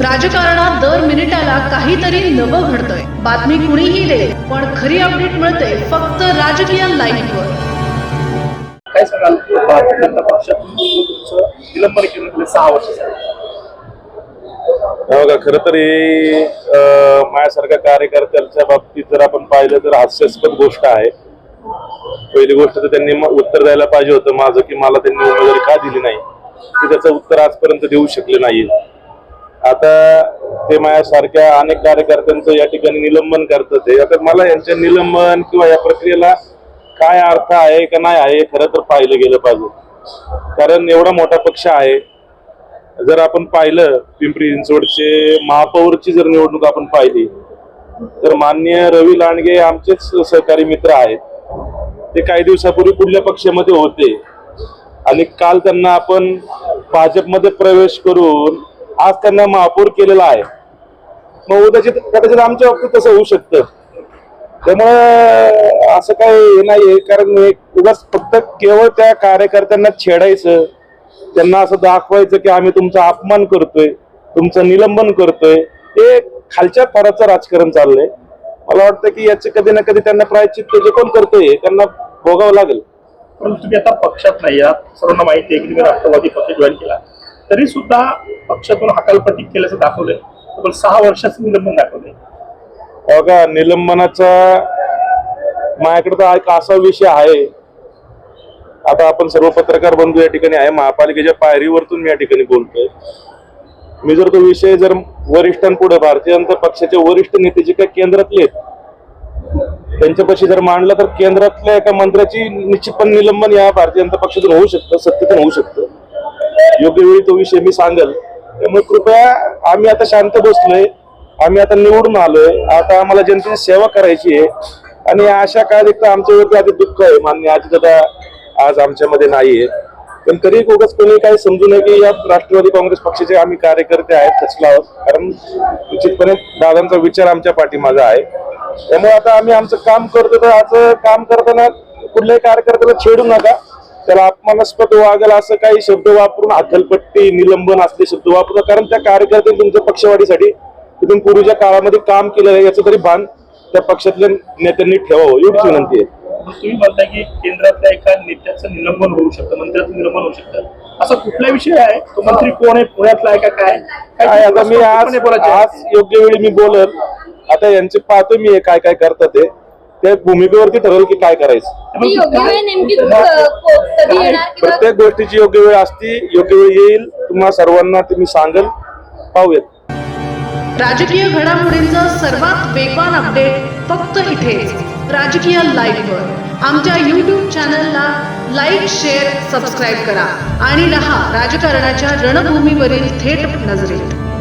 राजकारणात दर मिनिटाला काहीतरी नवं घडतंय. बातमी कुणीही दे पण खरी अपडेट मिळते फक्त राजकीय लाईव्हवर काय सांगाल? भारतीय जनता केलं सहा वर्ष. हे बघा खर तर माझ्यासारख्या कार्यकर्त्यांच्या बाबतीत जर आपण पाहिलं तर हास्यास्पद गोष्ट आहे. पहिली गोष्ट तर त्यांनी म- उत्तर द्यायला पाहिजे होतं माझं की मला त्यांनी उमेदवारी का दिली नाही. ते त्याचं उत्तर आजपर्यंत देऊ शकले नाही आता ते माझ्यासारख्या अनेक कार्यकर्त्यांचं या ठिकाणी निलंबन करतं ते. आता मला यांच्या निलंबन किंवा या प्रक्रियेला काय अर्थ आहे का नाही आहे खरं तर पाहिलं गेलं पाहिजे. कारण एवढा मोठा पक्ष आहे. जर आपण पाहिलं पिंपरी चिंचवडचे महापौरची जर निवडणूक आपण पाहिली तर मान्य रवी लांडगे आमचेच सहकारी मित्र आहेत. ते काही दिवसापूर्वी कुठल्या पक्षामध्ये होते. आणि काल त्यांना आपण भाजपमध्ये प्रवेश करून आज त्यांना महापौर केलेला आहे. मग उद्याचित कदाचित आमच्या बाबतीत तसं होऊ शकतं. त्यामुळे असं काय हे नाहीये कारण एक उगाच फक्त केवळ त्या कार्यकर्त्यांना छेडायचं. त्यांना असं दाखवायचं की आम्ही तुमचा अपमान करतोय तुमचं निलंबन करतोय. हे खालच्या थराचं राजकारण चाललंय. मला वाटतं की याचे कधी ना कधी त्यांना प्रायचित जे कोण करतोय त्यांना भोगावं लागेल. परंतु तुम्ही आता पक्षात नाही आहात. सर्वांना माहिती आहे की तुम्ही राष्ट्रवादी पक्ष जॉईन केला. तरी सुद्धा पक्षातून हकालपट्टी केल्याचं दाखवलंय. तब्बल सहा वर्षाचं निलंबन दाखवलंय. बघा निलंबनाचा माझ्याकडे तर एक असा विषय आहे. आता आपण सर्व पत्रकार बंधू या ठिकाणी आहे. महापालिकेच्या पायरीवरतून मी या ठिकाणी बोलतोय. मी जर तो विषय जर वरिष्ठांपुढे भारतीय जनता पक्षाचे वरिष्ठ नेते जे काही केंद्रातले आहेत त्यांच्यापाशी जर मांडला तर केंद्रातल्या एका मंत्र्याची निश्चितपणे निलंबन या भारतीय जनता पक्षातून होऊ शकतं सत्तेतून होऊ शकतं. योग्य वेळी तो विषय मी सांगेल. त्यामुळे कृपया आम्ही आता शांत बसलोय. आम्ही आता निवडून आलोय. आता आम्हाला जनतेची सेवा करायची आहे. आणि अशा काळात एक तर आमच्यावरती आधी दुःख आहे. मान्य आजी दादा आज आमच्यामध्ये नाहीये. पण तरी उगाच कोणी काही समजू नये की या राष्ट्रवादी काँग्रेस पक्षाचे आम्ही कार्यकर्ते आहेत कसला आहोत. कारण निश्चितपणे दादांचा विचार आमच्या पाठीमागा आहे. त्यामुळे आता आम्ही आमचं काम करतो तर आज काम करताना कुठल्याही कार्यकर्त्याला छेडू नका. त्याला अपमानास्पद वागेल असं काही शब्द वापरून हकलपट्टी निलंबन असले शब्द वापरू नका. कारण त्या कार्यकर्त्यांनी तुमच्या पक्षवाढीसाठी तिथून पूर्वीच्या काळामध्ये काम केलं आहे याचं तरी भान त्या पक्षातल्या नेत्यांनी ठेवावं एवढीच विनंती आहे. तुम्ही म्हणताय की केंद्रातल्या एका नेत्याचं निलंबन होऊ शकतं मंत्र्याचं निलंबन होऊ शकतं. असा कुठला विषय आहे? तो मंत्री कोण आहे? पुण्यातला आहे का काय? काय आता मी आज योग्य वेळी मी बोलल. आता यांचे पाहतो मी काय काय करतात ते. त्या भूमिकेवरती ठरवलं की काय करायचं. ती योग्य वेळ नेमकी तू क- को- कधी येणार किंवा प्रत्येक गोष्टीची योग्य वेळ असती योग्य वेळ येईल तुम्हा सर्वांना ते मी सांगेल. पाहूयात. राजकीय घडामोडींचा सर्वात वेगवान अपडेट फक्त इथेच राजकीय लाईव्हवर आमच्या यूट्यूब चॅनलला लाईक शेअर सबस्क्राईब करा. आणि रहा राजकारणाच्या रणभूमीवरील थेट नजरेत.